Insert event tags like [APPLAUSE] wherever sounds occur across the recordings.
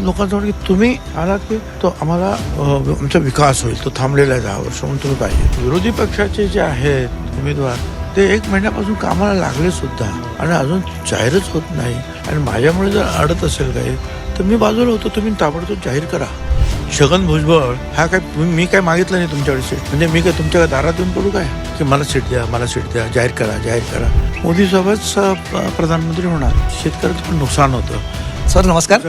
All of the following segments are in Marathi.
लोकांचं की तुम्ही आलात की तो आम्हाला आमचा विकास होईल तो थांबलेला आहे दहा वर्ष म्हणून तुम्ही पाहिजे. विरोधी पक्षाचे जे आहेत उमेदवार ते एक महिन्यापासून कामाला लागले सुद्धा आणि अजून जाहीरच होत नाही. आणि माझ्यामुळे जर अडत असेल काही तर मी बाजूला होतो तुम्ही ताबडतोब जाहीर करा. छगन भुजबळ हा काय मी- मी काय मागितलं नाही तुमच्याकडे सीट? म्हणजे मी काय तुमच्या दारात येऊन पडू काय? की मला सीट द्या मला सीट द्या जाहीर करा जाहीर करा. मोदी सोबतच प- प्रधानमंत्री होणार. शेतकऱ्याचं नुकसान होतं. सर नमस्कार.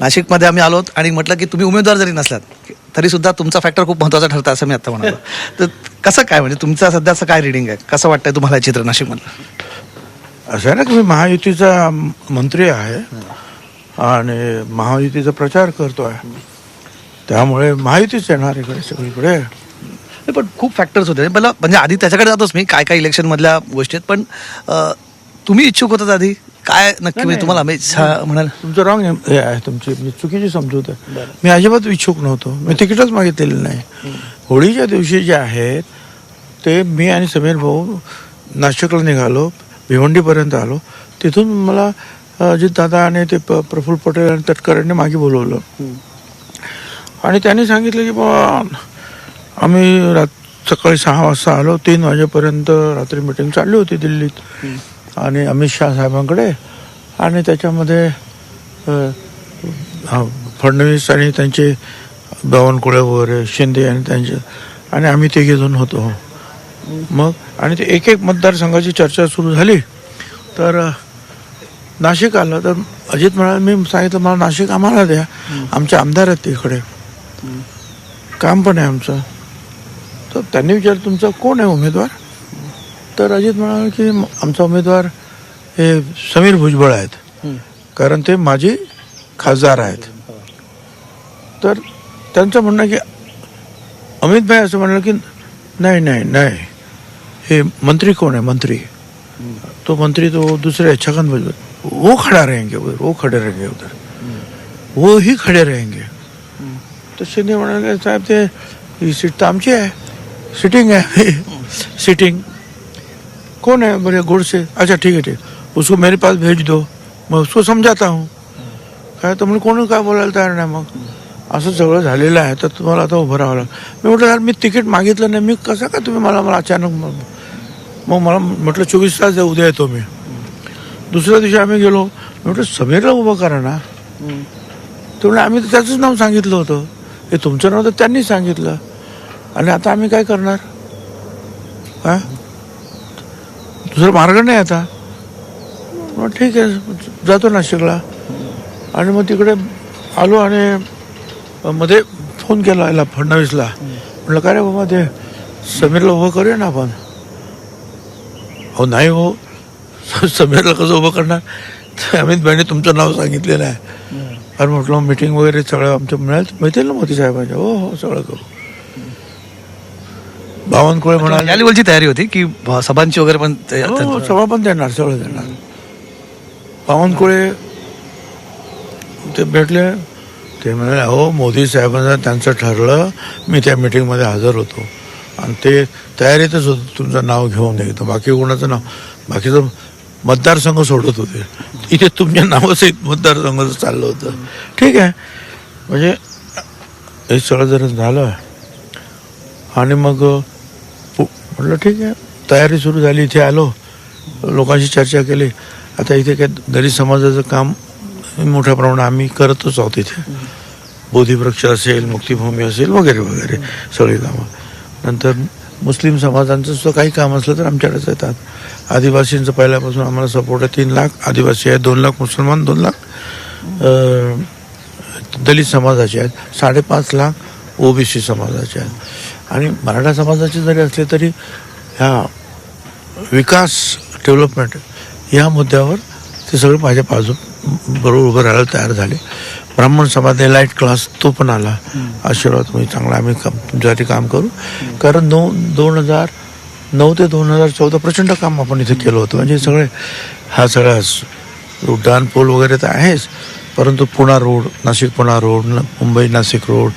नाशिकमध्ये आम्ही आलोत आणि म्हटलं की तुम्ही उमेदवार जरी नसलात तरी सुद्धा तुमचा फॅक्टर खूप महत्त्वाचा ठरतं असं मी आता म्हणालो. [LAUGHS] तर कसं काय म्हणजे तुमचं सध्याचं काय रिडिंग आहे? कसं वाटतंय तुम्हाला चित्र नाशिकमधलं? असं आहे ना की मी महायुतीचा मंत्री आहे आणि महायुतीचा प्रचार करतो आहे. त्यामुळे महायुतीच येणार इकडे सगळीकडे. पण खूप फॅक्टर्स होते. मला म्हणजे आधी त्याच्याकडे जातोच मी काय काय इलेक्शनमधल्या गोष्टी आहेत पण तुम्ही इच्छुक होतात आधी? काय नक्की म्हणजे तुम्हाला म्हणाल तुमचं रॉंग हे आहे तुमची. म्हणजे चुकीची समजूत आहे मी अजिबात इच्छुक नव्हतो. मी तिकीटच मागितलेलं नाही. होळीच्या दिवशी जे आहेत ते मी आणि समीर भाऊ नाशिकला निघालो भिवंडीपर्यंत आलो. तिथून मला अजित दादा आणि ते प- प्रफुल्ल पटेल आणि तटकरेंनी मागे बोलवलं. आणि त्यांनी सांगितलं की बा आम्ही रात सकाळी सहा वाजता आलो. तीन वाजेपर्यंत रात्री मिटिंग चालली होती दिल्लीत. आणि अमित शहा साहेबांकडे. आणि त्याच्यामध्ये फडणवीस आणि त्यांचे बावनकुळे वगैरे शिंदे आणि त्यांचे आणि आम्ही ते घेऊन होतो. मग आणि ते एक एक मतदारसंघाची चर्चा सुरू झाली. तर नाशिक आलं. तर अजित म्हणाल मी सांगितलं मला नाशिक आम्हाला द्या. आमचे आमदार आहेत तिकडे. काम पण आहे आमचं. तर त्यांनी विचारलं तुमचा कोण आहे उमेदवार? तर अजित म्हणाले की आमचा उमेदवार हे समीर भुजबळ आहेत. कारण ते माझे खासदार आहेत. तर त्यांचं म्हणणं आहे की अमित भाई असं म्हणाले की नाही नाही नाही. हे मंत्री कोण आहे? मंत्री. तो मंत्री तो दूसरे छगन भुजबळ. वो खड़ा रहेंगे उधर वो खड़े रहेंगे उधर. वो ही खड़े रहेंगे. तो शिंदे म्हणाले साहेब ते ही सीट तर आमची आहे. सिटिंग है सिटिंग कौन है बोले गोडसे अच्छा ठीक है ठीक उसको मेरे पास भेज दो। मैं उसको समजाता हूँ। काय तर म्हणजे कोणी काय बोलायला तयार नाही मग? असं सगळं झालेलं आहे. तर तुम्हाला आता उभं राहावं मी म्हटलं यार मी तिकीट मागितलं नाही. मी कसं काय तुम्ही मला मला अचानक मग मग मला म्हटलं चोवीस तास उद्या येतो मी. दुसऱ्या दिवशी आम्ही गेलो. मी म्हटलं समीरला उभं करा ना. ते आम्ही तर त्याचंच नाव सांगितलं होतं. हे तुमचं नाव तर त्यांनी सांगितलं. आणि आता आम्ही काय करणार? हां? दुसरा मार्ग नाही आता. मग ठीक आहे जातो नाशिकला. आणि मग तिकडे आलो आणि मध्ये फोन केला याला फडणवीसला. म्हटलं काय रे बाबा ते समीरला उभं करूया ना आपण? हो नाही हो. [LAUGHS] समीरला कसं उभं करणार? तर [LAUGHS] अमित भाईने तुमचं नाव सांगितलेलं आहे. अरे म्हटलं मीटिंग वगैरे सगळं आमचं मिळेल मिळतील ना मोदी साहेबांच्या? हो हो सगळं करू. बावनकुळे म्हणाले. या लेवलची तयारी होती की सभांची वगैरे पण हो सभा पण देणार सगळं देणार. बावनकुळे ते भेटले. ते म्हणाले हो मोदी साहेबांचं त्यांचं ठरलं. मी त्या मीटिंगमध्ये हजर होतो. आणि ते तयारीतच होतं तुमचं नाव घेऊन येतं बाकी कोणाचं नाव बाकीचं मतदारसंघ सोडत होते. इथे तुमच्या नावासहित मतदारसंघाचं चाललं होतं. ठीक आहे. म्हणजे हे सगळं जर झालं आणि मग म्हटलं ठीक आहे. तयारी सुरू झाली इथे आलो. लोकांशी चर्चा केली. आता इथे काय दलित समाजाचं काम मोठ्या प्रमाणात आम्ही करतच आहोत इथे. बोधीवृक्ष असेल मुक्तिभूमी असेल वगैरे वगैरे सगळी कामं. नंतर मुस्लिम समाजांचं सुद्धा काही काम असलं तर आमच्याकडेच येतात. आदिवासींचं पहिल्यापासून आम्हाला सपोर्ट आहे तीन लाख. आदिवासी आहेत दोन लाख. मुसलमान दोन लाख. दलित समाजाचे आहेत साडेपाच लाख ओबीसी समाजाचे आहेत. आणि मराठा समाजाचे जरी असले तरी ह्या विकास डेव्हलपमेंट या मुद्द्यावर ते सगळे माझ्या बाजू बरोबर उभं राहायला तयार झाले. ब्राह्मण समाज लाइट क्लास तो पण आला. आशीर्वाद तुम्ही चांगला आम्ही काम तुमच्यासाठी काम करू. कारण नऊ दोन हजार नऊ ते दोन हजार चौदा प्रचंड काम आपण इथे केलं होतं. म्हणजे सगळे हा सगळा उड्डाण पूल वगैरे तर आहेच. परंतु पुणा रोड नाशिक पुणा रोड न- मुंबई नाशिक रोड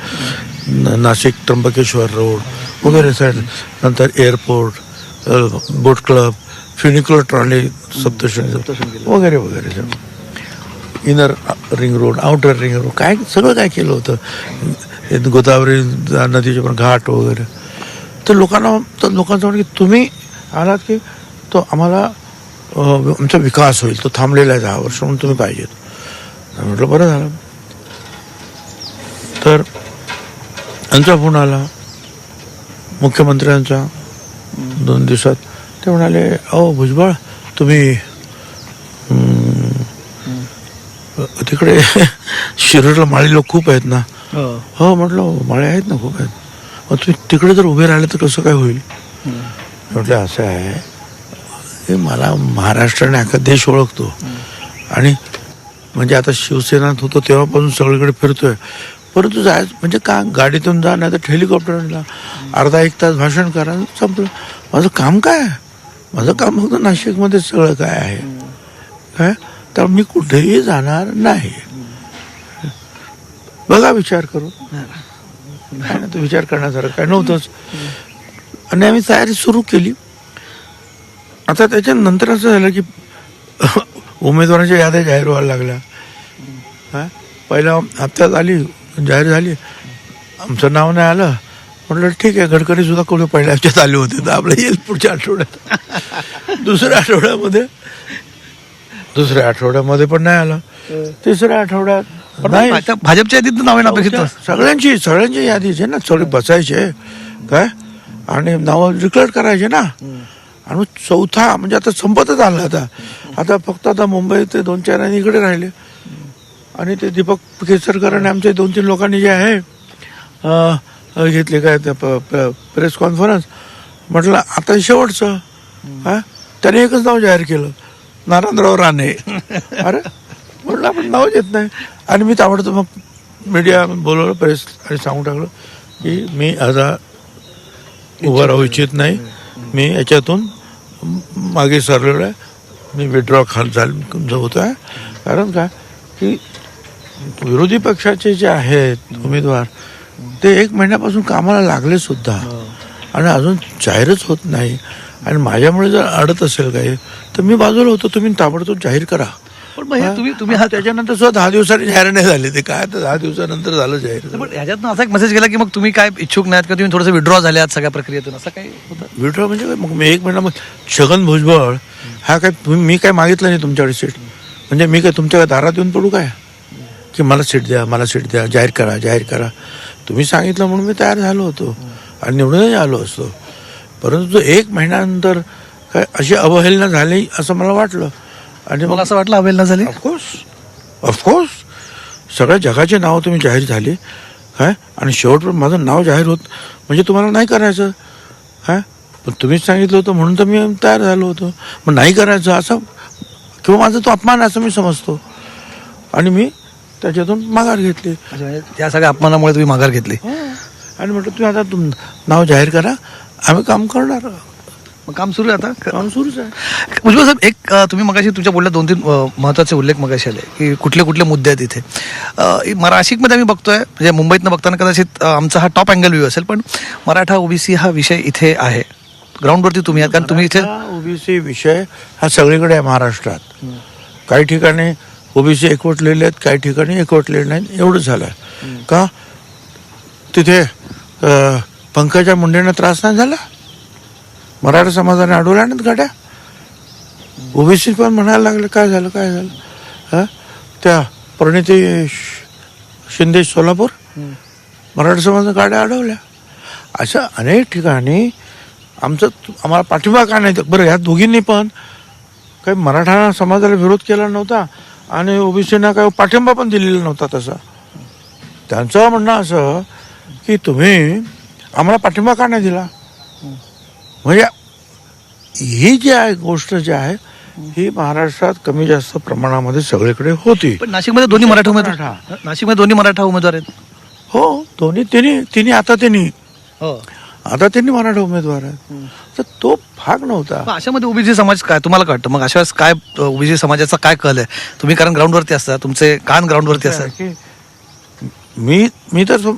नाशिक त्र्यंबकेश्वर रोड वगैरे साईड नंतर airport boat club funicular trolley Saptashrungi वगैरे वगैरे. Inner ring road outer ring road काय सगळं काय केलं होतं? गोदावरी नदीचे पण घाट वगैरे. तर लोकांना तर लोकांचं म्हणणं की तुम्ही आलात की तो आम्हाला आमचा विकास होईल तो थांबलेला आहे दहा वर्ष म्हणून तुम्ही पाहिजेत. म्हटलं बरं झालं. तर यांचा फोन आला. मुख्यमंत्र्यांचा दोन दिवसात. ते म्हणाले अहो भुजबळ तुम्ही तिकडे [LAUGHS] शिरूरला माळी लोक खूप आहेत ना. हो. म्हटलं माळे आहेत ना खूप आहेत. मग तुम्ही तिकडे जर उभे राहिले तर कसं काय होईल? म्हटलं असं आहे. हे मला महाराष्ट्राने अख्खा देश ओळखतो. आणि म्हणजे आता शिवसेनात होतो तेव्हापासून सगळीकडे फिरतोय. परंतु जाय म्हणजे का गाडीतून जा नाही तर हेलिकॉप्टरला अर्धा एक तास भाषण करा संपलं. माझं काम काय आहे? माझं काम फक्त नाशिकमध्ये सगळं काय आहे? काय? तर मी कुठेही जाणार नाही. बघा विचार करू. काय ना तो विचार करण्यासारखं काय नव्हतंच. आणि आम्ही तयारी सुरू केली. आता त्याच्यानंतर असं झालं की [LAUGHS] उमेदवारांच्या याद्या जाहीर व्हायला लागल्या. हा? पहिल्या हप्त्यात आली जाहीर झाली. आमचं नाव नाही आलं. म्हटलं ठीक आहे गडकरी सुद्धा कोणी पहिल्या हप्त्यात आले होते तर आपलं येईल पुढच्या आठवड्यात. दुसऱ्या आठवड्यामध्ये दुसऱ्या आठवड्यामध्ये पण नाही आलं. तिसऱ्या आठवड्यात नाही. भाजपच्या यादीत नाव अपेक्षित सगळ्यांची सगळ्यांची यादीचे ना सगळे बसायचे काय? आणि नाव डिक्लेअर करायचे ना. आणि चौथा म्हणजे आता संपतच आला आता. आता फक्त आता मुंबई ते दोन चार इकडे राहिले. आणि ते दीपक केसरकर आणि आमच्या दोन तीन लोकांनी जे आहे घेतले काय ते प्रेस कॉन्फरन्स. म्हटलं आता शेवटचं. हा? त्याने एकच नाव जाहीर केलं. नारायणराव राणे. [LAUGHS] अरे म्हटलं आपण नाव येत नाही. आणि मी ताबडतोब मग मीडिया बोलवलं प्रेस आणि सांगून टाकलं की मी आता उभं राहू इच्छित नाही. मी याच्यातून मागे सरलेलो आहे. मी विड्रॉ खाल झाल होतो आहे कारण काय की विरोधी पक्षाचे जे आहेत उमेदवार ते एक महिन्यापासून कामाला लागले सुद्धा. आणि अजून जाहीरच होत नाही. आणि माझ्यामुळे जर अडत असेल काही तर मी बाजूला होतो. तुम्ही ताबडतोब जाहीर करा. पण मग हे. तुम्ही तुम्ही हा त्याच्यानंतर सुद्धा दहा दिवसांनी जाहीर नाही झाले ते. काय तर दहा दिवसानंतर झालं जाहीर? पण ह्याच्यातनं असा एक मेसेज गेला की मग तुम्ही काय इच्छुक नाहीत किंवा तुम्ही थोडंसं विड्रॉ झाले आहात सगळ्या प्रक्रियेतून. असं काही होतं? विड्रॉ म्हणजे काय? मग मी एक महिना मग छगन भुजबळ हा काय तुम्ही मी काय मागितलं नाही तुमच्याकडे सीट म्हणजे मी काय तुमच्या दारात येऊन पडू काय? की मला सीट द्या मला सीट द्या जाहीर करा जाहीर करा. तुम्ही सांगितलं म्हणून मी तयार झालो होतो. आणि निवडूनही आलो असतो. परंतु तो एक महिन्यानंतर काय अशी अवहेलना झाली असं मला वाटलं. आणि मग मला असं वाटलं अवेल न झाली ऑफकोर्स ऑफकोर्स सगळ्या जगाचे नाव तुम्ही जाहीर झाले. काय? आणि शेवटपर्यंत माझं नाव जाहीर होत म्हणजे तुम्हाला नाही करायचं. काय? पण तुम्हीच सांगितलं होतं म्हणून तर मी तयार झालो होतो. मग नाही करायचं असं किंवा माझा तो अपमान असं मी समजतो. आणि मी त्याच्यातून माघार घेतली. अच्छा, म्हणजे त्या सगळ्या अपमानामुळे तुम्ही माघार घेतली. आणि म्हटलं तुम्ही आता तुम नाव जाहीर करा. आम्ही काम करणार. मग काम सुरू आहे आता? काम सुरूच आहे. भुजबळ साहेब एक तुम्ही मगाशी तुमच्या बोलल्या दोन तीन महत्त्वाचे उल्लेख मगाशी आले की कुठले कुठले मुद्दे आहेत इथे. नाशिकमध्ये आम्ही बघतोय म्हणजे मुंबईतनं बघताना कदाचित आमचा हा टॉप अँगल व्ह्यू असेल पण मराठा ओबीसी हा विषय इथे आहे. ग्राउंडवरती तुम्ही आहात कारण तुम्ही इथे ओबीसी विषय हा सगळीकडे आहे महाराष्ट्रात. काही ठिकाणी ओबीसी एकवटलेले आहेत काही ठिकाणी एकवटलेले नाहीत. एवढं झालं. का? तिथे पंकजा मुंडेंना त्रास नाही झाला? मराठा समाजाने अडवल्या नाहीत गाड्या? ओबीसी पण म्हणायला लागले काय झालं काय झालं? हा त्या परिणिती शिंदे सोलापूर मराठा समाजाने गाड्या अडवल्या. अशा अनेक ठिकाणी आमचं आम्हाला पाठिंबा का नाही? बरं ह्या दोघींनी पण काही मराठा समाजाला विरोध केला नव्हता. आणि ओबीसीना काही पाठिंबा पण दिलेला नव्हता तसा. त्यांचं म्हणणं असं की तुम्ही आम्हाला पाठिंबा का नाही दिला? म्हणजे ही जी आहे गोष्ट जी आहे ही महाराष्ट्रात कमी जास्त प्रमाणामध्ये सगळीकडे होती. पण नाशिकमध्ये दोन्ही मराठा उमेदवार. नाशिकमध्ये दोन्ही मराठा उमेदवार आहेत. हो दोन्ही तिन्ही तिन्ही आता त्यांनी हो. आता त्यांनी मराठा उमेदवार आहेत. तर तो भाग नव्हता. मग अशामध्ये ओबीसी समाज काय? तुम्हाला काय वाटतं? मग अशा वेळेस काय ओबीसी समाजाचा काय कल आहे? तुम्ही कारण ग्राउंडवरती असता तुमचे कान ग्राउंडवरती असतात. मी मी तर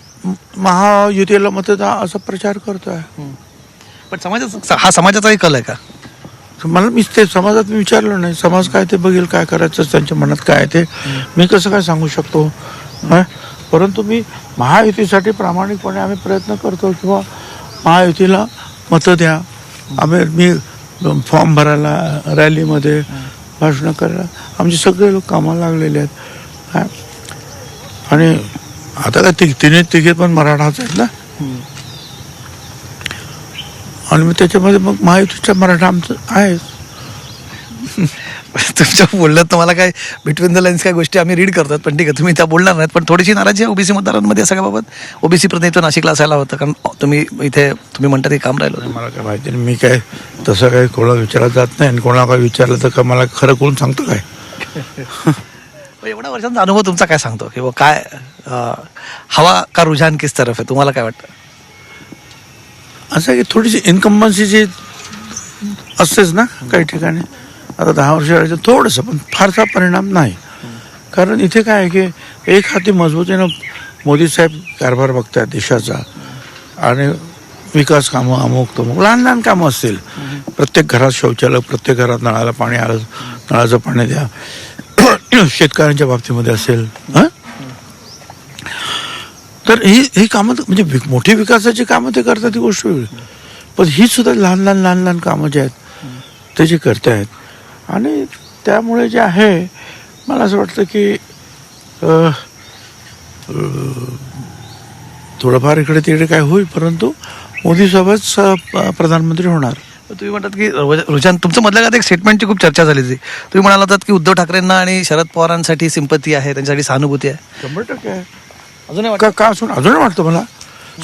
महायुतीला मतदा असा प्रचार करतोय. पण समाजाचा हा समाजाचाही कल आहे का? मला मी ते समाजात मी विचारलं नाही. समाज काय ते बघेल काय करायचं त्यांच्या मनात काय आहे ते मी कसं काय सांगू शकतो? परंतु मी महायुतीसाठी प्रामाणिकपणे आम्ही प्रयत्न करतो किंवा महायुतीला मतं द्या. आम्ही मी फॉर्म भरायला रॅलीमध्ये भाषणं करायला. आमचे सगळे लोक कामाला लागलेले आहेत? आणि आता काय ति तिने तिघे पण मराठाच आहेत ना? आणि मग त्याच्यामध्ये मग महायुतीचा मराठा आमचं आहे [LAUGHS] तुमच्या बोलण्यात तुम्हाला काय बिटवीन द लाईन्स काय गोष्टी आम्ही रीड करतात. पण ठीक आहे तुम्ही त्या बोलणार नाहीत. पण थोडीशी नाराजी आहे ओबीसी मतदारांमध्ये सगळ्याबाबत. ओबीसी प्रतिनिधित्व नाशिकला असायला होतं. कारण तुम्ही इथे तुम्ही म्हणता ते काम राहिलं. मला काय माहिती नाही. मी काय तसं काही कोणाला विचारत जात नाही. आणि कोणाला काय विचारलं तर का मला खरं कोण सांगतं काय? [LAUGHS] एवढ्या वर्षांचा अनुभव तुमचा काय सांगतो? किंवा काय अं, हवा का रुझान किस तरफ आहे? तुम्हाला काय वाटतं? असं आहे की थोडीशी इन्कम्बन्सीची असतेच ना काही ठिकाणी. आता दहा वर्ष राहायचं थोडंसं पण फारसा परिणाम नाही. कारण इथे काय आहे की एक हाती मजबूतीनं मोदी साहेब कारभार बघतात देशाचा. आणि विकास कामं अमुक तमुक लहान लहान कामं असतील. प्रत्येक घरात शौचालय प्रत्येक घरात नळाला पाणी आलं नळाचं पाणी द्या. [CLEARS THROAT] शेतकऱ्यांच्या बाबतीमध्ये असेल हां? तर ही ही कामं तर- म्हणजे मोठी विकासाची कामं ते करतात ती गोष्ट वेगळी. पण ही सुद्धा लहान लहान लहान लहान कामं जे आहेत ते जे करतायत आणि त्यामुळे जे आहे मला असं वाटतं की थोडंफार इकडे तिकडे काय होईल परंतु मोदी साहेबच प्रधानमंत्री होणार. तुम्ही म्हणतात की रुझान तुमचं मधल्या काळात एक स्टेटमेंटची खूप चर्चा झाली होती. तुम्ही म्हणाला होतात की उद्धव ठाकरेंना आणि शरद पवारांसाठी सिंपती आहे त्यांच्यासाठी सहानुभूती आहे. शंभर टक्के आहे. अजूनही का का असून अजून वाटतं मला?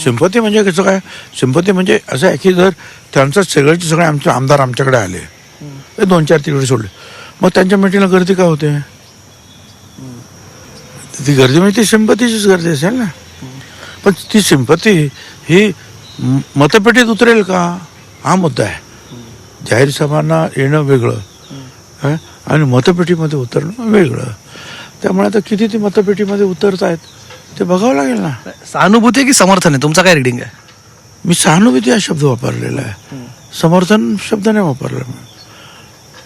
सिंपती म्हणजे कसं काय? सिंपती म्हणजे असं आहे की जर त्यांचं सगळ्याचे सगळे आमचे आमदार आमच्याकडे आले ते दोन चार तिकडे सोडले. मग त्यांच्या मिटिंगला गर्दी का होते? ती गर्दी म्हणजे ती सिंपतीचीच गर्दी असेल ना. पण ती सिंपती ही मतपेटीत उतरेल का? हा मुद्दा आहे. जाहीर सभांना येणं वेगळं? आणि मतपेटीमध्ये उतरणं वेगळं. त्यामुळे आता किती ती मतपेटीमध्ये उतरत आहेत ते बघावं लागेल ना. सहानुभूती की समर्थन आहे? तुमचा काय रिडिंग आहे? मी सहानुभूती हा शब्द वापरलेला आहे. समर्थन शब्द नाही वापरला मी.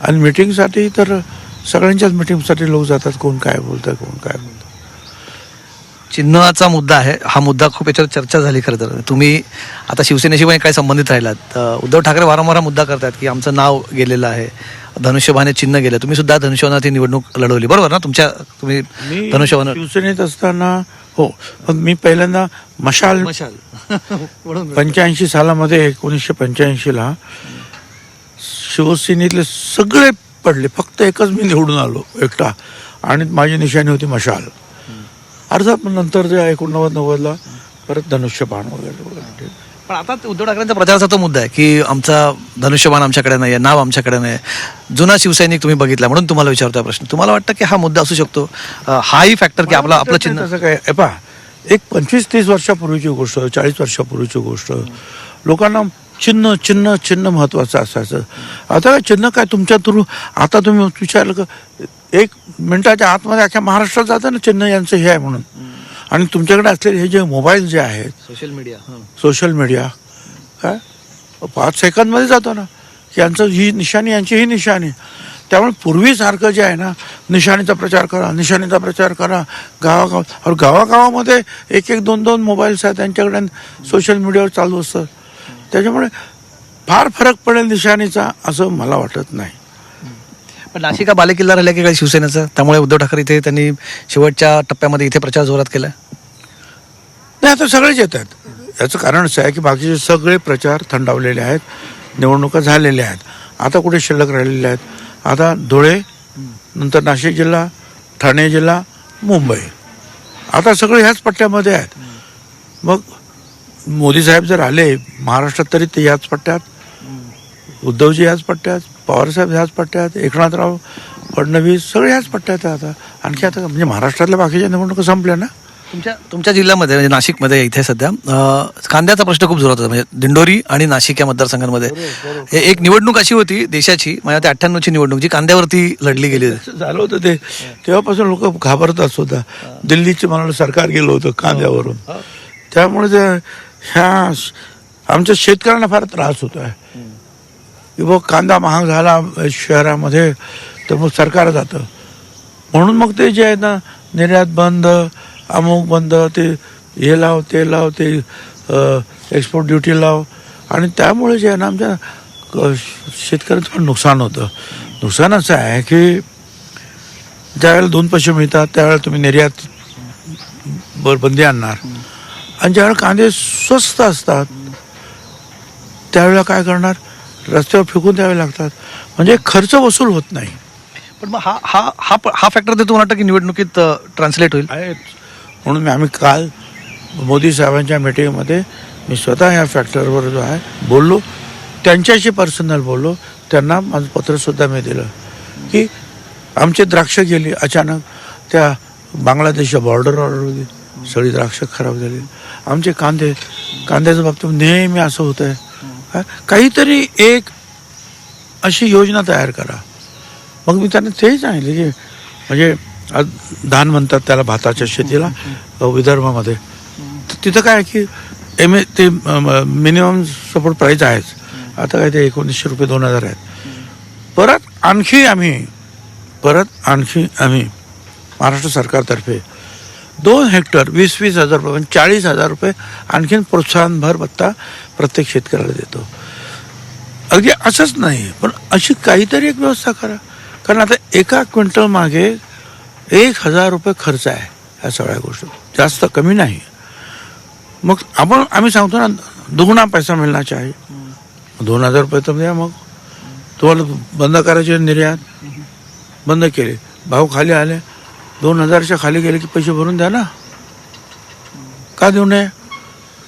आणि मिटिंगसाठी तर सगळ्यांच्याच मिटिंगसाठी लोक जातात. कोण काय बोलतं कोण काय बोलतं. चिन्हाचा मुद्दा आहे. हा मुद्दा खूप याच्यावर चर्चा झाली खरं तर. तुम्ही आता शिवसेनेशी पण काय संबंधित राहिलात. उद्धव ठाकरे वारंवार मुद्दा करतात की आमचं नाव गेलेलं आहे. धनुष्यबाने चिन्ह गेलं. तुम्ही सुद्धा धनुष्यबाणात ही निवडणूक लढवली. बरोबर ना? तुमच्या तुम्ही मी धनुष्यबाण शिवसेनेत असताना हो. पण मी पहिल्यांदा मशाल मशाल. [LAUGHS] पंच्याऐंशी सालामध्ये एकोणीसशे पंच्याऐंशीला शिवसेनेतले सगळे पडले. फक्त एकच मी निवडून आलो एकटा. आणि माझी निशाणी होती मशाल. अर्थात नंतर जे एकोणनव्वद नव्वदला परत धनुष्यबाण वगैरे वगैरे. पण आता उद्धव ठाकरेंचा प्रचाराचा तो मुद्दा आहे की आमचा धनुष्यबाण आमच्याकडे नाही आहे नाव आमच्याकडे नाही आहे. जुना शिवसैनिक तुम्ही बघितला म्हणून तुम्हाला विचारतोय प्रश्न. तुम्हाला वाटतं की हा मुद्दा असू शकतो? हाही फॅक्टर की आपला आपलं चिन्ह तसं काय पहा एक पंचवीस तीस वर्षापूर्वीची गोष्ट चाळीस वर्षापूर्वीची गोष्ट. लोकांना चिन्ह चिन्ह चिन्ह महत्वाचं असायचं आता काय चिन्ह काय तुमच्या थ्रू? आता तुम्ही विचारलं का? एक मिनिटाच्या आतमध्ये अख्ख्या महाराष्ट्रात जातं ना चिन्ह यांचं हे आहे म्हणून. आणि तुमच्याकडे असलेले हे जे मोबाईल जे आहेत सोशल मीडिया सोशल मीडिया काय? पाच सेकंदमध्ये जातो ना. की यांचं ही निशाणी यांची ही निशाणी. त्यामुळे पूर्वीसारखं जे आहे ना निशाणीचा प्रचार करा निशाणीचा प्रचार करा. गावागाव गावागावामध्ये एक एक दोन दोन मोबाईल्स आहेत त्यांच्याकडे सोशल मीडियावर चालू असतं. त्याच्यामुळे फार फरक पडेल निशाणीचा असं मला वाटत नाही. पण नाशिक हा बालेकिल्ला राहिला की काय शिवसेनेचा? त्यामुळे उद्धव ठाकरे इथे त्यांनी शेवटच्या टप्प्यामध्ये इथे प्रचार जोरात केला? नाही आता सगळेच येतात याचं कारण असं आहे की बाकीचे सगळे प्रचार थंडावलेले आहेत निवडणुका झालेल्या आहेत. आता कुठे शिल्लक राहिलेल्या आहेत? आता धुळे नंतर नाशिक जिल्हा ठाणे जिल्हा मुंबई. आता सगळे ह्याच पट्ट्यामध्ये आहेत. मग मोदी साहेब जर आले महाराष्ट्रात तरी ते ह्याच पट्ट्यात. उद्धवजी ह्याच पट्ट्यात पवारसाहेब ह्याच पट्ट्यात एकनाथराव फडणवीस सगळे ह्याच पट्ट्यात आता. आणखी आता म्हणजे महाराष्ट्रातल्या बाकीच्या निवडणुका संपल्या ना? तुमच्या तुमच्या जिल्ह्यामध्ये म्हणजे नाशिकमध्ये इथे सध्या कांद्याचा प्रश्न खूप जोरात होता. म्हणजे दिंडोरी आणि नाशिक या मतदारसंघांमध्ये. हे एक निवडणूक अशी होती देशाची माझ्या ते अठ्ठ्याण्णवची निवडणूक जी कांद्यावरती लढली गेली झालं होतं ते. तेव्हापासून लोक घाबरतात सुद्धा दिल्लीचे वाटतं सरकार गेलं होतं कांद्यावरून. त्यामुळे ते ह्या आमच्या शेतकऱ्यांना फार त्रास होतो आहे की बघ कांदा महाग झाला शहरामध्ये तर मग सरकार जातं. म्हणून मग ते जे आहे ना निर्यात बंद अमुक बंद ते हे लाव ते लाव ते एक्सपोर्ट ड्युटी लाव. आणि त्यामुळे जे आहे ना आमच्या क- शेतकऱ्यांचं पण नुकसान होतं. नुकसान असं आहे की ज्यावेळेला दोन पैसे मिळतात त्यावेळेला तुम्ही निर्यात बर बंदी आणणार. आणि ज्यावेळेला कांदे स्वस्त असतात त्यावेळेला काय करणार? रस्त्यावर फेकून द्यावे लागतात. म्हणजे खर्च वसूल होत नाही. पण मग हा हा हा हा फॅक्टर ते तुम्हाला वाटतं की निवडणुकीत ट्रान्सलेट होईल. म्हणून मी आम्ही काल मोदी साहेबांच्या मिटिंगमध्ये मी स्वतः या फॅक्टरवर जो आहे बोललो. त्यांच्याशी पर्सनल बोललो. त्यांना माझं पत्रसुद्धा मी दिलं. की आमचे द्राक्ष गेली अचानक. त्या बांगलादेशच्या बॉर्डरवर सगळी द्राक्ष खराब झाली. आमचे कांदे कांद्याच्या बाबतीत नेहमी असं होत आहे काहीतरी एक अशी योजना तयार करा. मग मी त्यांना तेही सांगितले की म्हणजे धान म्हणतात त्याला भाताच्या शेतीला विदर्भामध्ये. तर तिथं काय आहे की एम ए ते मिनिमम सपोर्ट प्राईज आहेच. आता काय ते एकोणीसशे रुपये दोन हजार आहेत. परत आणखी आम्ही परत आणखी आम्ही महाराष्ट्र सरकारतर्फे दोन हेक्टर वीस वीस हजार रुपये म्हणजे चाळीस हजार रुपये आणखीन प्रोत्साहनभर भत्ता प्रत्येक शेतकऱ्याला देतो. अगदी असंच नाही पण अशी काहीतरी एक व्यवस्था करा. कारण आता एका क्विंटल मागे एक हजार रुपये खर्च आहे ह्या सगळ्या गोष्टी. जास्त कमी नाही. मग आपण आम्ही सांगतो ना दुगुणा पैसा मिळणार आहे. दोन हजार रुपये तर द्या मग. तुम्हाला बंद करायचे निर्यात. बंद केले. भाव खाली आले. दोन हजारच्या खाली गेले की पैसे भरून द्या ना. का देऊ नये?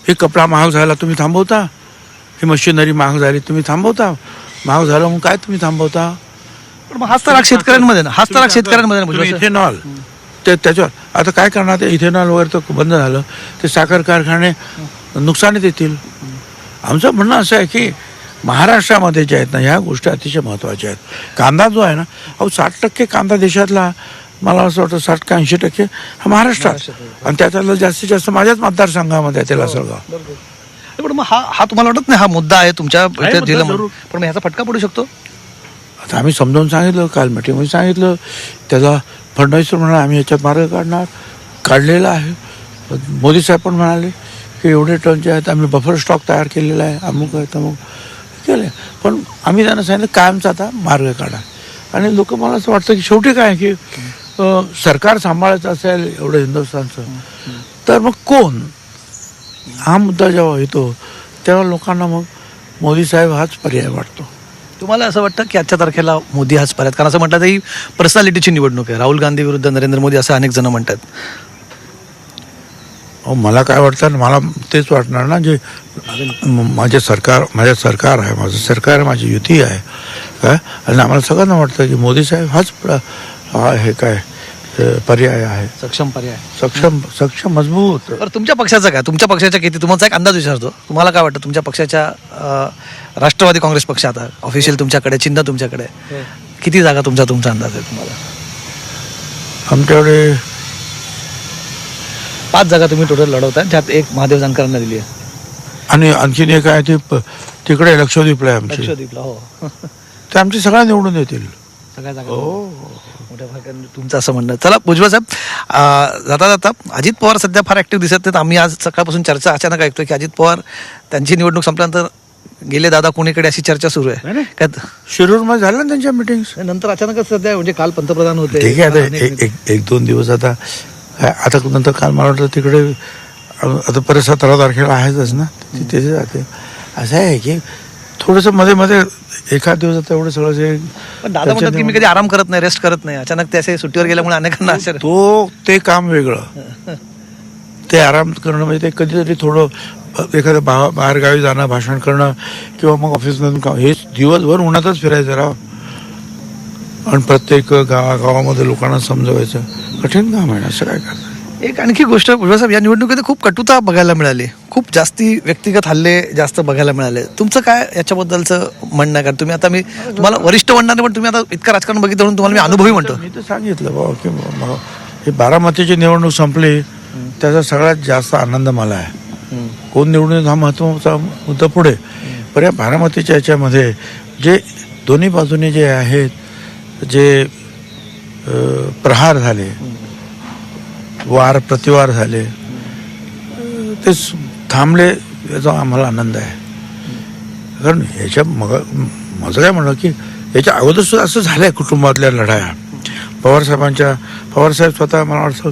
हे कपडा महाग झाला तुम्ही थांबवता. ही मशिनरी महाग झाली तुम्ही थांबवता. महाग झालं म्हणून काय तुम्ही थांबवता? पण मग हाच तर राग शेतकऱ्यांमध्ये ना हाच तर राग शेतकऱ्यांमध्ये ना तुम्ही भुजबळ साहेब. इथेनॉल ते त्याच्यावर आता काय करणार ते? इथेनॉल वगैरे तर बंद झालं. ते साखर कारखाने नुकसानीत येतील आमचं म्हणणं असं आहे की महाराष्ट्रामध्ये जे आहेत ना ह्या गोष्टी अतिशय महत्त्वाच्या आहेत. कांदा जो आहे ना अहो साठ टक्के कांदा देशातला मला असं वाटतं साठ का ऐंशी टक्के हा महाराष्ट्रात. आणि त्याच्यातलं जास्तीत जास्त माझ्याच मतदारसंघामध्ये आहे ते लासलगाव पण मग हा हा तुम्हाला वाटत नाही हा मुद्दा आहे तुमच्या जरूर. पण मग ह्याचा फटका पडू शकतो? आता आम्ही समजावून सांगितलं काल मिटिंगमध्ये सांगितलं. त्याचा फडणवीस म्हणाला आम्ही याच्यात मार्ग काढणार. काढलेला आहे. मोदी साहेब पण म्हणाले की एवढे टन जे आहेत आम्ही बफर स्टॉक तयार केलेला आहे अमुक आहे तमुक. केले पण आम्ही त्यांना सांगितलं कायमचा आता मार्ग काढा. आणि लोक मला असं वाटतं की शेवटी काय आहे की सरकार सांभाळायचं असेल एवढं हिंदुस्थानचं तर मग कोण? हा मुद्दा जेव्हा येतो तेव्हा लोकांना मग मोदी साहेब हाच पर्याय वाटतो. तुम्हाला असं वाटतं की आजच्या तारखेला मोदी हाच पर्याय? कारण असं म्हटलं तर ही पर्सनॅलिटीची निवडणूक आहे. राहुल गांधी विरुद्ध नरेंद्र मोदी असं अनेक जण म्हणतात. अहो मला काय वाटतं मला तेच वाटणार ना जे माझे सरकार माझे सरकार आहे माझं सरकार आहे माझी युती आहे. काय आणि आम्हाला सगळ्यांना वाटतं की मोदी साहेब हाच हा हे काय पर्याय आहे. सक्षम पर्याय. सक्षम सक्षम मजबूत. बरं तुमच्या पक्षाचं काय? तुमच्या पक्षाच्या किती? तुमचा एक अंदाज विचारतो. तुम्हाला काय वाटतं? तुमच्या पक्षाच्या अं, राष्ट्रवादी काँग्रेस पक्ष आता ऑफिशियल तुमच्याकडे चिन्ह तुमच्याकडे आहे. किती जागा तुमचा तुमचा अंदाज आहे तुम्हाला? आमच्याकडे पाच जागा तुम्ही टोटल लढवताय ज्यात एक महादेव जानकरांना दिली आहे. आणि आणखीन एक आहे ते प- तिकडे लक्षद्वीपला आहे आमची. लक्षद्वीपला हो. ते आमची सगळ्या निवडून येतील. सगळ्या जागा मोठ्या भागाने तुमचं असं म्हणणं. चला भुजबळ साहेब जाता जाता अजित पवार सध्या फार ऍक्टिव्ह दिसत नाहीत. आम्ही आज सकाळपासून चर्चा अचानक ऐकतोय की अजित पवार त्यांची निवडणूक संपल्यानंतर गेले दादा कोणीकडे अशी चर्चा सुरू आहे. नाही, काय? शिरूरमध्ये झाल्या ना त्यांच्या मिटिंग्स नंतर अचानकच सध्या म्हणजे काल पंतप्रधान होते. ठीक आहे आता एक एक- एक दोन दिवस आता काय आता नंतर काल मला वाटतं तिकडे आता परत सतरा तारखेला आहेतच ना तिथे जाते. असं आहे की थोडंसं मध्ये मध्ये एखाद दिवस आता एवढं सगळं जे पण दादा म्हणतात की मी कधी आराम करत नाही रेस्ट करत नाही. अचानक ते असे सुट्टीवर गेल्यामुळे अनेकांना आश्चर्य. तो ते काम वेगळं. ते आराम करणं म्हणजे ते कधीतरी थोडं एखादं बा बाहेरगावी जाणं भाषण करणं किंवा मग ऑफिसमधून काम हे दिवसभर उन्हातच फिरायचं राव. आणि प्रत्येक गावागावामध्ये लोकांना समजवायचं. कठीण काम आहे असं काय करतं एक आणखी गोष्ट साहेब या निवडणुकीत खूप कटुता बघायला मिळाली. खूप जास्ती व्यक्तिगत हल्ले जास्त बघायला मिळाले. तुमचं काय याच्याबद्दलचं म्हणणं आहे? कारण तुम्ही आता मी तुम्हाला वरिष्ठ म्हणणार नाही, पण तुम्ही आता इतकं राजकारण बघितलं म्हणून तुम्हाला मी अनुभवी म्हणतो. मी तर सांगितलं बाबा की हे बारामतीची निवडणूक संपली त्याचा सगळ्यात जास्त आनंद मला आहे. कोण येईल हा महत्त्वाचा मुद्दा पुढे. पण या बारामतीच्या याच्यामध्ये जे दोन्ही बाजूने जे आहेत जे प्रहार झाले वार प्रतिवार झाले. ते थांबले याचा आम्हाला आनंद आहे. कारण याच्या मग माझं काय म्हणणं की याच्या अगोदर सुद्धा असं झालंय कुटुंबातल्या लढाया. पवारसाहेबांच्या पवारसाहेब स्वतः मला वाटतं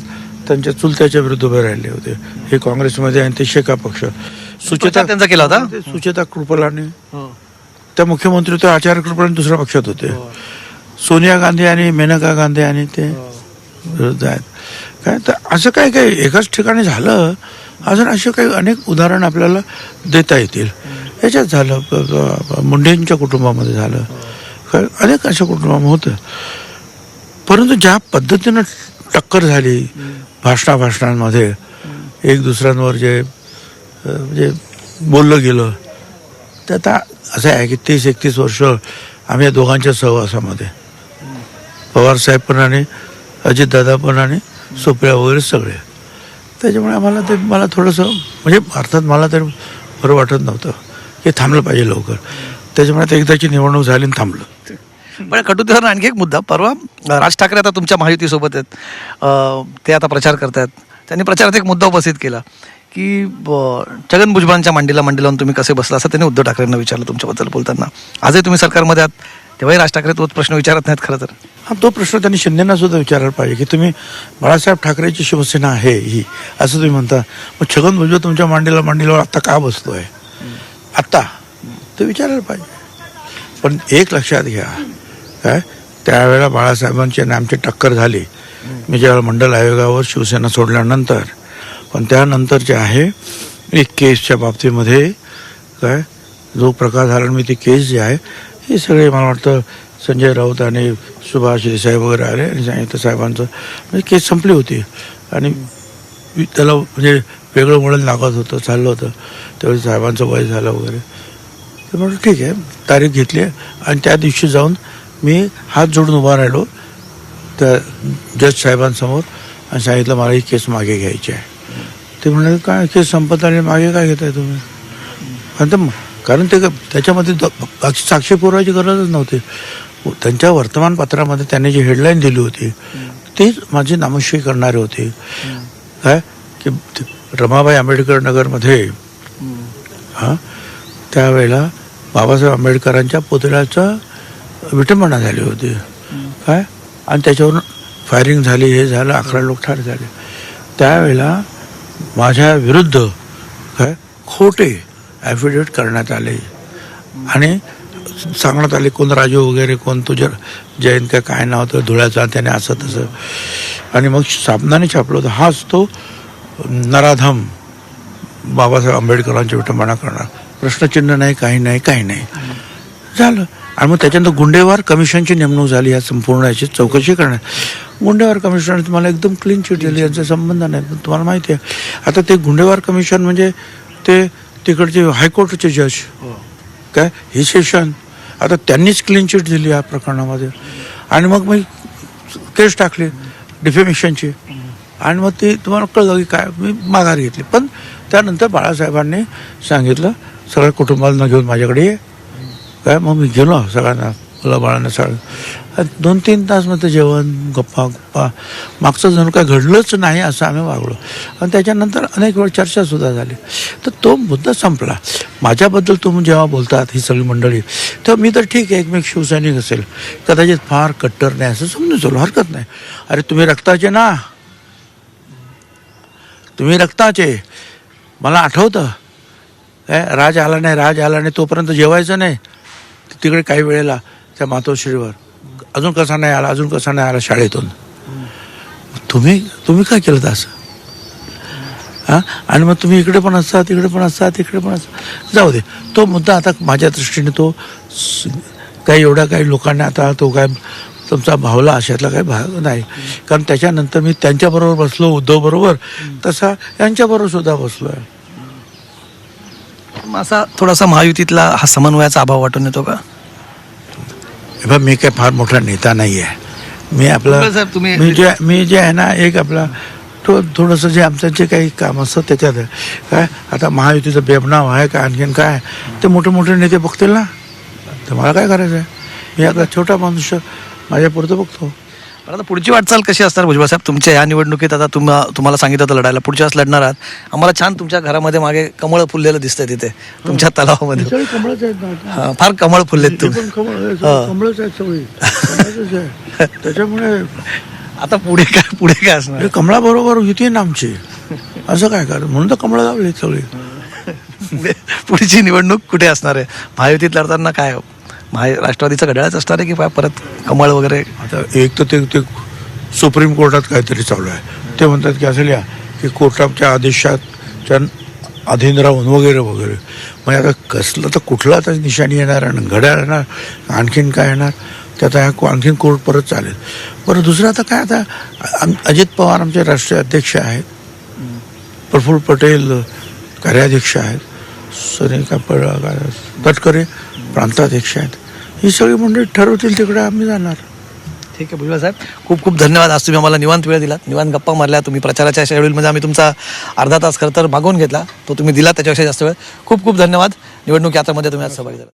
त्यांच्या चुलत्याच्या विरुद्ध उभे राहिले होते. हे काँग्रेसमध्ये आणि ते शेका पक्ष. प्रचार त्यांचा केला होता? सुचेता कृपलाने. त्या मुख्यमंत्री होते आचार्य कृपलाने दुसऱ्या पक्षात होते. सोनिया गांधी आणि मेनका गांधी आणि ते विरुद्ध आहेत. काय? तर असं काय काय एकाच ठिकाणी झालं अजून असे काही अनेक उदाहरण आपल्याला देता येतील. याच्यात झालं मुंडेंच्या कुटुंबामध्ये झालं. काय? अनेक अशा कुटुंबामध्ये होतं. परंतु ज्या पद्धतीनं टक्कर झाली भाषणा भाषणांमध्ये एक दुसऱ्यांवर जे म्हणजे बोललं गेलं तर आता असं आहे की तीस एकतीस वर्ष आम्ही या दोघांच्या सहवासामध्ये. पवार साहेब पण आणि अजितदादा पण आणि सुप्रिया वगैरे सगळे. त्याच्यामुळे आम्हाला ते मला थोडंसं म्हणजे अर्थात मला तर बरं वाटत नव्हतं. की थांबलं पाहिजे लवकर. त्याच्यामुळे आता एकदाची निवडणूक झाली आणि थांबलं. पण कटुतीवर आणखी एक मुद्दा. परवा राज ठाकरे आता तुमच्या महायुतीसोबत आहेत. ते आता प्रचार करतायत. त्यांनी प्रचारात एक मुद्दा उपस्थित केला की छगन भुजबळांच्या मांडीला मांडी लावून तुम्ही कसे बसला असं त्यांनी उद्धव ठाकरेंना विचारलं तुमच्याबद्दल बोलताना. आजही तुम्ही सरकारमध्ये आहात. तेव्हाही राज ठाकरे तोच प्रश्न विचारत नाहीत खरं तर. हा तो प्रश्न त्यांनी शिंदेना सुद्धा विचारायला पाहिजे की तुम्ही बाळासाहेब ठाकरेची शिवसेना आहे ही असं तुम्ही म्हणता. मग छगन भुजबळ तुमच्या मांडीला मांडीला आत्ता का बसतो आहे आत्ता ते विचारायला पाहिजे. पण एक लक्षात घ्या काय त्यावेळेला बाळासाहेबांची आणि आमची टक्कर झाली. मी ज्यावेळेला मंडल आयोगावर शिवसेना सोडल्यानंतर पण त्यानंतर जे आहे एक केसच्या बाबतीमध्ये काय जो प्रकार झाला आणि मी ती केस जी आहे हे सगळे मला वाटतं संजय राऊत आणि सुभाष देसाई वगैरे आले आणि सांगितलं साहेबांचं. म्हणजे केस संपली होती. आणि त्याला म्हणजे वेगळं वळण लागत होतं चाललं होतं. त्यावेळी साहेबांचं वय झालं वगैरे. तर म्हटलं ठीक आहे तारीख घेतली आणि त्या दिवशी जाऊन मी हात जोडून उभा राहिलो त्या जज साहेबांसमोर आणि सांगितलं मला ही केस मागे घ्यायची आहे. ते म्हणाले काय केस संपत आणि मागे काय घेताय तुम्ही? आणि कारण ते त्याच्यामध्ये द- साक्षी पुरवायची गरजच नव्हती. त्यांच्या वर्तमानपत्रामध्ये त्यांनी जी हेडलाईन दिली होती तीच माझी नामश्री करणारे होते. काय? की रमाबाई आंबेडकर नगरमध्ये हां त्यावेळेला बाबासाहेब आंबेडकरांच्या पुतळ्याचं विटंबना झाली होती. काय? आणि त्याच्यावरून फायरिंग झाली हे झालं अकरा लोक ठार झाले. त्यावेळेला माझ्या विरुद्ध काय? खोटे ॲफिडेविट करण्यात आले. आणि सांगण्यात आले कोण राजू वगैरे कोण तुझ्या जयंत का काय नाव होतं धुळ्याचा त्याने असं तसं. आणि मग साबणाने छापलं होतं. हाच तो नराधम बाबासाहेब आंबेडकरांची विटंबना करणार. प्रश्नचिन्ह नाही काही नाही काही नाही. झालं. आणि मग त्याच्यानंतर गुंडेवार कमिशनची नेमणूक झाली या संपूर्ण याची चौकशी करण्यात. गुंडेवार कमिशन तुम्हाला एकदम क्लीन चिट दिली यांचा संबंध नाही पण तुम्हाला माहिती आहे. आता ते गुंडेवार कमिशन म्हणजे ते तिकडचे हायकोर्टचे जज. काय? हे सेशन. आता त्यांनीच क्लीन चिट दिली या प्रकरणामध्ये. आणि मग मी केस टाकली डिफेमेशनची आणि मग ते तुम्हाला कळलं की काय मी माघार घेतली. पण त्यानंतर बाळासाहेबांनी सांगितलं सगळ्या कुटुंबाला घेऊन माझ्याकडे ये. काय? मग मी गेलो सगळ्यांना. मुला बाळांना दोन तीन तास मग ते जेवण गप्पा गप्पा. मागचं जणू काय घडलंच नाही असं आम्ही वागलो. आणि त्याच्यानंतर अनेक वेळ चर्चासुद्धा झाली. तर तो मुद्दा संपला. माझ्याबद्दल तुम्ही जेव्हा बोलतात ही सगळी मंडळी तर मी तर ठीक आहे एकमेक शिवसैनिक असेल. कदाचित फार कट्टर नाही असं समजून चलो हरकत नाही. अरे तुम्ही रक्ताचे ना. तुम्ही रक्ताचे. मला आठवतं. काय राज आला नाही राज आला नाही तोपर्यंत जेवायचं नाही. तिकडे काही वेळेला त्या मातोश्रीवर. अजून कसा नाही आला अजून कसा नाही आला शाळेतून. तुम्ही तुम्ही काय केलं असं? हां? आणि मग तुम्ही इकडे पण असता तिकडे पण असता तिकडे पण असता जाऊ दे. तो मुद्दा आता माझ्या दृष्टीने तो काही एवढ्या काही लोकांना आता तो काय तुमचा भावला अशातला काही भाग नाही. कारण त्याच्यानंतर मी त्यांच्याबरोबर बसलो उद्धव बरोबर तसा यांच्याबरोबर सुद्धा बसलो आहे मग असा थोडासा महायुतीतला हा समन्वयाचा अभाव वाटून येतो का? बघ, मी काय फार मोठा नेता नाही आहे मी आपला मी जे मी जे आहे ना एक आपला तो थोडंसं जे आमचं जे काही काम असतं त्याच्यात. काय? आता महायुतीचं बेबनाव आहे का? आणखीन काय ते मोठे मोठे नेते बघतील ना. तर मला काय करायचं आहे मी आता छोटा माणूस माझ्या पुरतं बघतो. पण आता पुढची वाटचाल कशी असणार भुजबळ साहेब? तुमच्या या निवडणुकीत आता तुम्हा तुम्हाला सांगितलं होतं लढायला पुढच्या वेळेस लढणार आहात. आम्हाला छान तुमच्या घरामध्ये मागे कमळ फुललेलं दिसतंय तिथे तुमच्या तलावामध्ये. सगळी कमळच आहेत ना हा, फार कमळ फुललेत हे तुम्ही. पण कमळ आहे, सगळी कमळच आहेत सगळी. कमळच आहे. त्याच्यामुळे आता पुढे काय पुढे काय असणार? हे कमळाबरोबर युती आहे ना आमची. असं काय कर म्हणून तर कमळ लावली सगळी. पुढे- पुढची निवडणूक कुठे असणार आहे? महायुतीत लढताना काय महा राष्ट्रवादीचं घड्याळच असणार आहे की काय परत कमळ वगैरे? आता एक तर ते सुप्रीम कोर्टात काहीतरी चालू आहे. ते म्हणतात की असं लिहा की कोर्टाच्या आदेशाच्या अधीन राहून वगैरे वगैरे. मग आता कसलं तर कुठला आता निशाणी येणार आणि घड्याळ येणार आणखीन काय येणार? त्यात आता ह्या को- आणखीन कोर्ट परत चालेल. बरं दुसरं आता काय आता आम- अजित पवार आमचे राष्ट्रीय अध्यक्ष आहेत. प्रफुल्ल पटेल कार्याध्यक्ष आहेत. सुरेखा पळ तटकरे प्रांताध्यक्ष आहेत. ही सगळी मंडळी ठरवतील तिकडे आम्ही जाणार. ठीक आहे भुजबळ साहेब. खूप खूप धन्यवाद. आज तुम्ही आम्हाला निवांत वेळ दिला निवांत गप्पा मारल्या. तुम्ही प्रचाराच्या शेड्यूलमध्ये म्हणजे आम्ही तुमचा अर्धा तास खरं तर मागवून घेतला. तो तुम्ही दिला त्याच्यापेक्षा जास्त वेळ. खूप खूप धन्यवाद. निवडणूक यात्रामध्ये तुम्ही आज सहभागी झाला